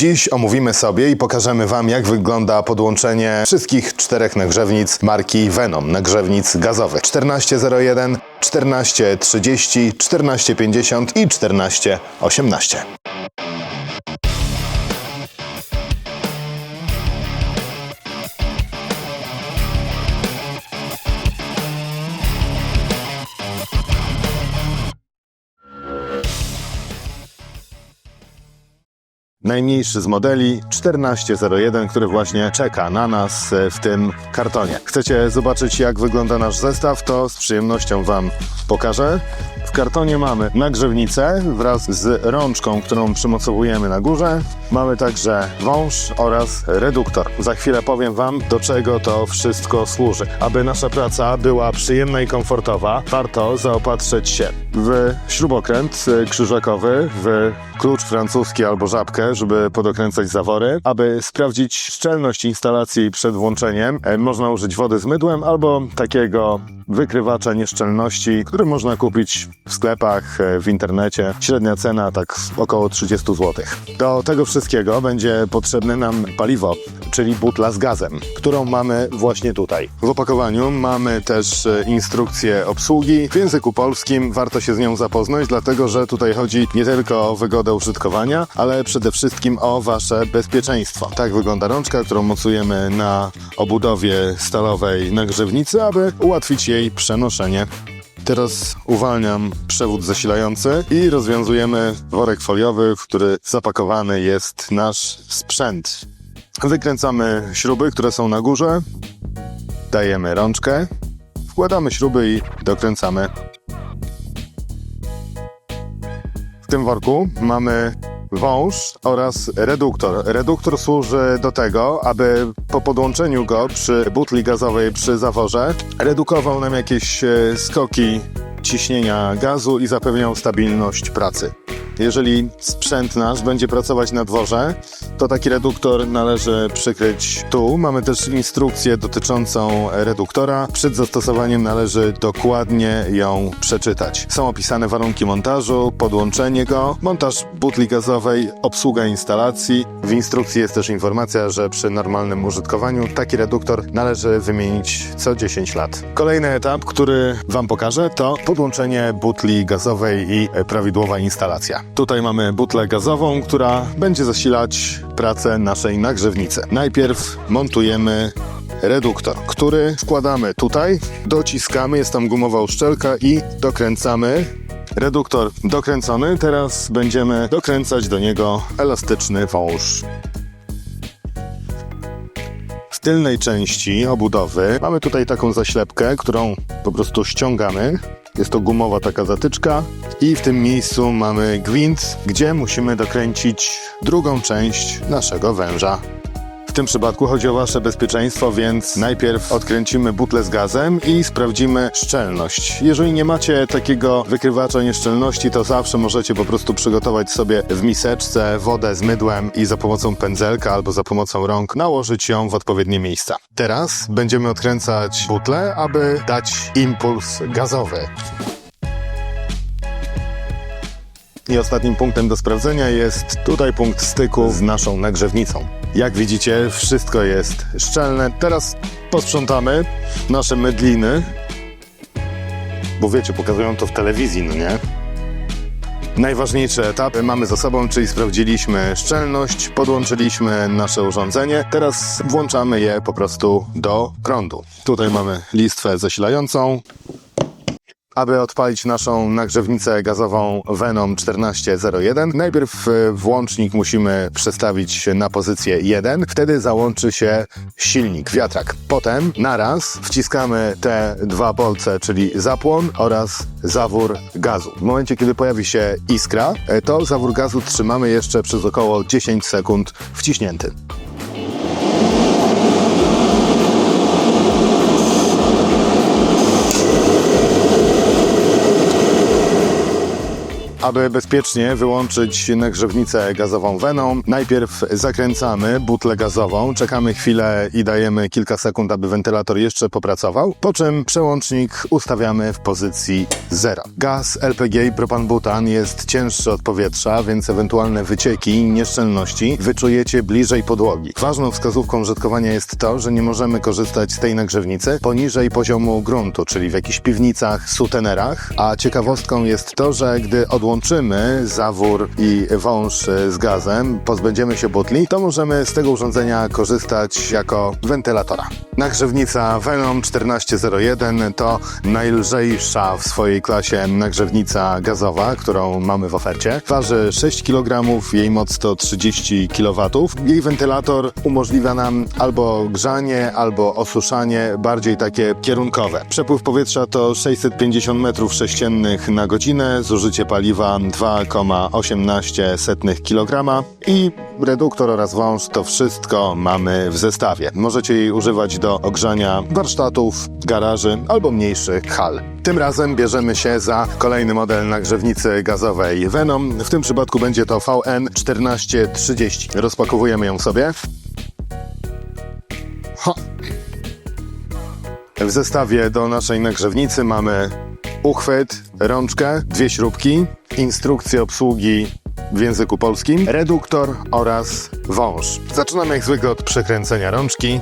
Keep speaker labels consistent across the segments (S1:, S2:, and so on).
S1: Dziś omówimy sobie i pokażemy Wam, jak wygląda podłączenie wszystkich czterech nagrzewnic marki Venom, nagrzewnic gazowych 1401, 1430, 1450 i 1418. Najmniejszy z modeli 1401, który właśnie czeka na nas e, w tym kartonie. Chcecie zobaczyć, jak wygląda nasz zestaw? To z przyjemnością Wam pokażę. W kartonie mamy nagrzewnicę wraz z rączką, którą przymocowujemy na górze. Mamy także wąż oraz reduktor. Za chwilę powiem Wam, do czego to wszystko służy. Aby nasza praca była przyjemna i komfortowa, warto zaopatrzyć się w śrubokręt krzyżakowy, w klucz francuski albo żabkę, żeby podokręcać zawory. Aby sprawdzić szczelność instalacji przed włączeniem, e, można użyć wody z mydłem albo takiego wykrywacza nieszczelności, który można kupić w sklepach, e, w internecie. Średnia cena tak około 30 zł. Do tego wszystkiego będzie potrzebne nam paliwo, czyli butla z gazem, którą mamy właśnie tutaj. W opakowaniu mamy też e, instrukcję obsługi w języku polskim. Warto się z nią zapoznać, dlatego że tutaj chodzi nie tylko o wygodę użytkowania, ale przede wszystkim o wasze bezpieczeństwo. Tak wygląda rączka, którą mocujemy na obudowie stalowej nagrzewnicy, aby ułatwić jej przenoszenie. Teraz uwalniam przewód zasilający i rozwiązujemy worek foliowy, w który zapakowany jest nasz sprzęt. Wykręcamy śruby, które są na górze, dajemy rączkę, wkładamy śruby i dokręcamy. W tym worku mamy wąż oraz reduktor. Reduktor służy do tego, aby po podłączeniu go przy butli gazowej przy zaworze redukował nam jakieś e, skoki ciśnienia gazu i zapewniał stabilność pracy. Jeżeli sprzęt nasz będzie pracować na dworze, to taki reduktor należy przykryć tu. Mamy też instrukcję dotyczącą reduktora. Przed zastosowaniem należy dokładnie ją przeczytać. Są opisane warunki montażu, podłączenie go, montaż butli gazowej, obsługa instalacji. W instrukcji jest też informacja, że przy normalnym użytkowaniu taki reduktor należy wymienić co 10 lat. Kolejny etap, który Wam pokażę, to podłączenie butli gazowej i prawidłowa instalacja. Tutaj mamy butlę gazową, która będzie zasilać pracę naszej nagrzewnicy. Najpierw montujemy reduktor, który wkładamy tutaj, dociskamy, jest tam gumowa uszczelka i dokręcamy. Reduktor dokręcony, teraz będziemy dokręcać do niego elastyczny wąż. W tylnej części obudowy mamy tutaj taką zaślepkę, którą po prostu ściągamy. Jest to gumowa taka zatyczka i w tym miejscu mamy gwint, gdzie musimy dokręcić drugą część naszego węża. W tym przypadku chodzi o Wasze bezpieczeństwo, więc najpierw odkręcimy butlę z gazem i sprawdzimy szczelność. Jeżeli nie macie takiego wykrywacza nieszczelności, to zawsze możecie po prostu przygotować sobie w miseczce wodę z mydłem i za pomocą pędzelka albo za pomocą rąk nałożyć ją w odpowiednie miejsca. Teraz będziemy odkręcać butlę, aby dać impuls gazowy. I ostatnim punktem do sprawdzenia jest tutaj punkt styku z naszą nagrzewnicą. Jak widzicie, wszystko jest szczelne. Teraz posprzątamy nasze mydliny, bo wiecie, pokazują to w telewizji, no nie? Najważniejszy etap mamy za sobą, czyli sprawdziliśmy szczelność, podłączyliśmy nasze urządzenie. Teraz włączamy je po prostu do prądu. Tutaj mamy listwę zasilającą. Aby odpalić naszą nagrzewnicę gazową Venom 1401, najpierw e, włącznik musimy przestawić na pozycję 1, wtedy załączy się silnik, wiatrak. Potem naraz wciskamy te dwa bolce, czyli zapłon oraz zawór gazu. W momencie, kiedy pojawi się iskra, e, to zawór gazu trzymamy jeszcze przez około 10 sekund wciśnięty. Aby bezpiecznie wyłączyć nagrzewnicę gazową Venom, najpierw zakręcamy butlę gazową, czekamy chwilę i dajemy kilka sekund, aby wentylator jeszcze popracował, po czym przełącznik ustawiamy w pozycji 0. Gaz LPG i propan-butan jest cięższy od powietrza, więc ewentualne wycieki i nieszczelności wyczujecie bliżej podłogi. Ważną wskazówką użytkowania jest to, że nie możemy korzystać z tej nagrzewnicy poniżej poziomu gruntu, czyli w jakichś piwnicach, sutenerach, a ciekawostką jest to, że gdy odłączymy zawór i wąż z gazem, pozbędziemy się butli, to możemy z tego urządzenia korzystać jako wentylatora. Nagrzewnica Venom 1401 to najlżejsza w swojej klasie nagrzewnica gazowa, którą mamy w ofercie. Waży 6 kg, jej moc to 30 kW. Jej wentylator umożliwia nam albo grzanie, albo osuszanie, bardziej takie kierunkowe. Przepływ powietrza to 650 m3 na godzinę, zużycie paliwa 2,18 kg i reduktor oraz wąż to wszystko mamy w zestawie. Możecie jej używać do ogrzania warsztatów, garaży albo mniejszych hal. Tym razem bierzemy się za kolejny model nagrzewnicy gazowej Venom. W tym przypadku będzie to VN1430. Rozpakowujemy ją sobie. W zestawie do naszej nagrzewnicy mamy uchwyt, rączkę, dwie śrubki, instrukcję obsługi w języku polskim, reduktor oraz wąż. Zaczynamy jak zwykle od przekręcenia rączki.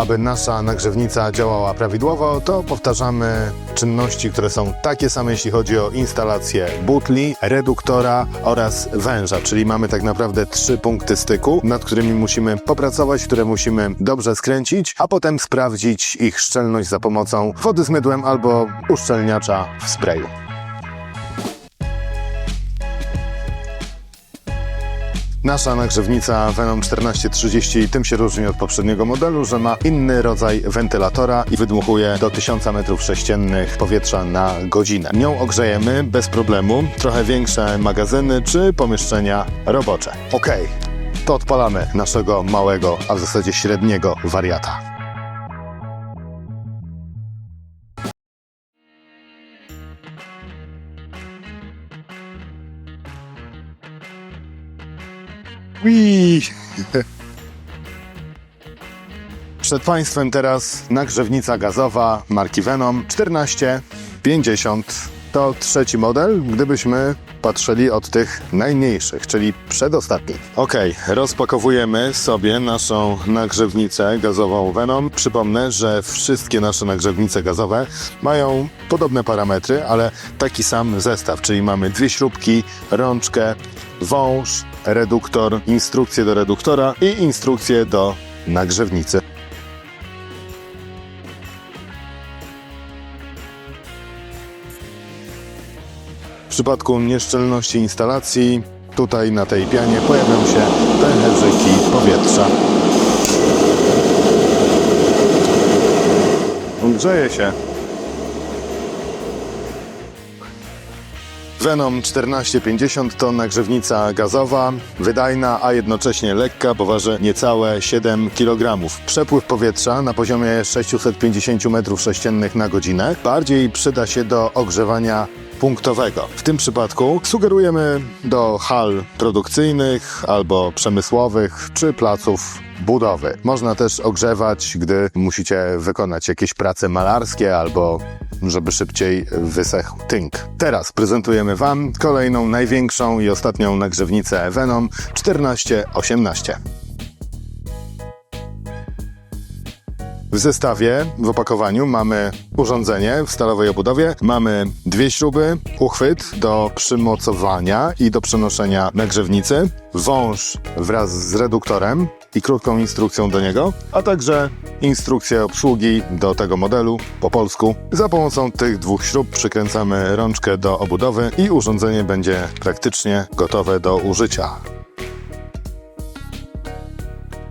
S1: Aby nasza nagrzewnica działała prawidłowo, to powtarzamy czynności, które są takie same, jeśli chodzi o instalację butli, reduktora oraz węża, czyli mamy tak naprawdę trzy punkty styku, nad którymi musimy popracować, które musimy dobrze skręcić, a potem sprawdzić ich szczelność za pomocą wody z mydłem albo uszczelniacza w sprayu. Nasza nagrzewnica Venom 1430 tym się różni od poprzedniego modelu, że ma inny rodzaj wentylatora i wydmuchuje do 1000 m3 powietrza na godzinę. Nią ogrzejemy bez problemu trochę większe magazyny czy pomieszczenia robocze. Ok, to odpalamy naszego małego, a w zasadzie średniego wariata. Wii. Przed Państwem teraz nagrzewnica gazowa marki Venom 1450. To trzeci model, gdybyśmy patrzyli od tych najmniejszych, czyli przedostatni. Ok, rozpakowujemy sobie naszą nagrzewnicę gazową Venom. Przypomnę, że wszystkie nasze nagrzewnice gazowe mają podobne parametry, ale taki sam zestaw, czyli mamy dwie śrubki, rączkę, wąż, reduktor, instrukcję do reduktora i instrukcję do nagrzewnicy. Przypadku nieszczelności instalacji, tutaj na tej pianie pojawią się pęcherzyki powietrza. Grzeje się. Venom 1450 to nagrzewnica gazowa, wydajna, a jednocześnie lekka, bo waży niecałe 7 kg. Przepływ powietrza na poziomie 650 m3 na godzinę bardziej przyda się do ogrzewania punktowego. W tym przypadku sugerujemy do hal produkcyjnych albo przemysłowych czy placów budowy. Można też ogrzewać, gdy musicie wykonać jakieś prace malarskie albo żeby szybciej wysechł tynk. Teraz prezentujemy Wam kolejną, największą i ostatnią nagrzewnicę Venom 1418. W zestawie, w opakowaniu mamy urządzenie w stalowej obudowie, mamy dwie śruby, uchwyt do przymocowania i do przenoszenia nagrzewnicy, wąż wraz z reduktorem i krótką instrukcją do niego, a także instrukcję obsługi do tego modelu po polsku. Za pomocą tych dwóch śrub przykręcamy rączkę do obudowy i urządzenie będzie praktycznie gotowe do użycia.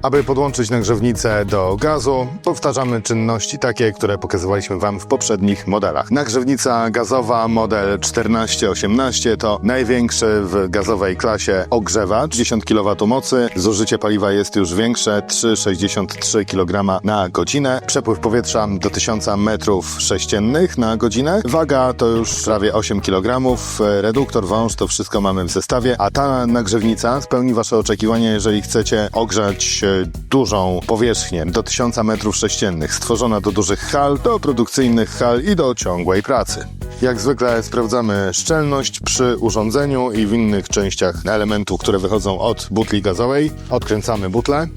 S1: Aby podłączyć nagrzewnicę do gazu, powtarzamy czynności takie, które pokazywaliśmy Wam w poprzednich modelach. Nagrzewnica gazowa model 1418 to największy w gazowej klasie ogrzewacz, 10 kW mocy, zużycie paliwa jest już większe, 3,63 kg na godzinę, przepływ powietrza do 1000 m3 na godzinę, waga to już prawie 8 kg, reduktor, wąż, to wszystko mamy w zestawie, a ta nagrzewnica spełni Wasze oczekiwania, jeżeli chcecie ogrzać e, dużą powierzchnię do 1000 m3, stworzona do dużych hal, do produkcyjnych hal i do ciągłej pracy. Jak zwykle sprawdzamy szczelność przy urządzeniu i w innych częściach elementu, które wychodzą od butli gazowej. Odkręcamy butlę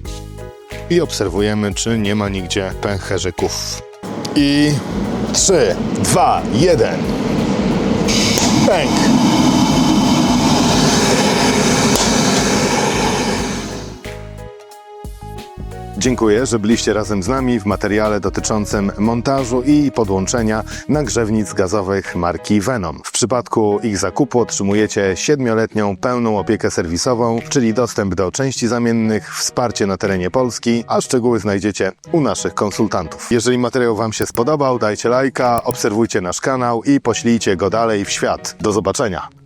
S1: i obserwujemy, czy nie ma nigdzie pęcherzyków. I 3, 2, 1. Pęk! Dziękuję, że byliście razem z nami w materiale dotyczącym montażu i podłączenia nagrzewnic gazowych marki Venom. W przypadku ich zakupu otrzymujecie 7-letnią pełną opiekę serwisową, czyli dostęp do części zamiennych, wsparcie na terenie Polski, a szczegóły znajdziecie u naszych konsultantów. Jeżeli materiał Wam się spodobał, dajcie lajka, obserwujcie nasz kanał i poślijcie go dalej w świat. Do zobaczenia!